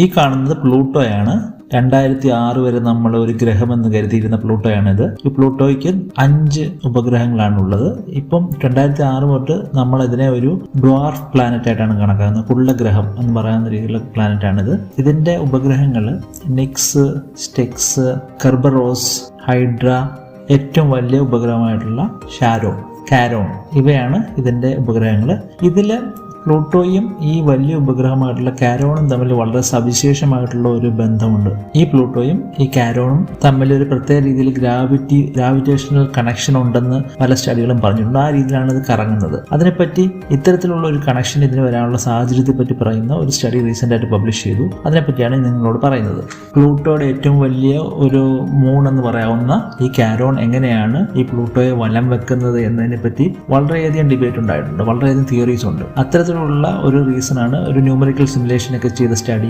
ഈ കാണുന്നത് പ്ലൂട്ടോയാണ്. രണ്ടായിരത്തി ആറ് വരെ നമ്മൾ ഒരു ഗ്രഹം എന്ന് കരുതിയിരുന്ന പ്ലൂട്ടോയാണിത്. ഈ പ്ലൂട്ടോയ്ക്ക് അഞ്ച് ഉപഗ്രഹങ്ങളാണ് ഉള്ളത് ഇപ്പം രണ്ടായിരത്തി ആറ് തൊട്ട് നമ്മൾ ഇതിനെ ഒരു ഡ്വാർഫ് പ്ലാനറ്റ് ആയിട്ടാണ് കണക്കാക്കുന്നത്. കുള്ളഗ്രഹം എന്ന് പറയുന്ന രീതിയിലുള്ള പ്ലാനറ്റ് ആണിത് ഇതിന്റെ ഉപഗ്രഹങ്ങൾ നിക്സ് സ്റ്റെക്സ് കർബറോസ് ഹൈഡ്ര ഏറ്റവും വലിയ ഉപഗ്രഹമായിട്ടുള്ള ഷാരോ കാരോൺ ഇവയാണ് ഇതിന്റെ ഉപഗ്രഹങ്ങൾ ഇതിൽ പ്ലൂട്ടോയും ഈ വലിയ ഉപഗ്രഹമായിട്ടുള്ള കാരോണും തമ്മിൽ വളരെ സവിശേഷമായിട്ടുള്ള ഒരു ബന്ധമുണ്ട്. ഈ പ്ലൂട്ടോയും ഈ കാരോണും തമ്മിൽ ഒരു പ്രത്യേക രീതിയിൽ ഗ്രാവിറ്റി ഗ്രാവിറ്റേഷണൽ കണക്ഷൻ ഉണ്ടെന്ന് പല സ്റ്റഡികളും പറഞ്ഞിട്ടുണ്ട്. ആ രീതിയിലാണ് ഇത് കറങ്ങുന്നത്. അതിനെപ്പറ്റി ഇത്തരത്തിലുള്ള ഒരു കണക്ഷൻ ഇതിന് വരാനുള്ള സാഹചര്യത്തെ പറ്റി പറയുന്ന ഒരു സ്റ്റഡി റീസെന്റ് ആയിട്ട് പബ്ലിഷ് ചെയ്തു. അതിനെപ്പറ്റിയാണ് നിങ്ങളോട് പറയുന്നത്. പ്ലൂട്ടോയുടെ ഏറ്റവും വലിയ ഒരു മൂൺ എന്ന് പറയാവുന്ന ഈ കാരോൺ എങ്ങനെയാണ് ഈ പ്ലൂട്ടോയെ വലം വെക്കുന്നത് എന്നതിനെ പറ്റി വളരെയധികം ഡിബേറ്റ് ഉണ്ടായിട്ടുണ്ട്. വളരെയധികം തിയറീസ് ഉണ്ട്. അത്തരത്തിലുള്ള ഒരു റീസണാണ് ഒരു ന്യൂമറിക്കൽ സിമുലേഷൻ ഒക്കെ ചെയ്ത സ്റ്റഡി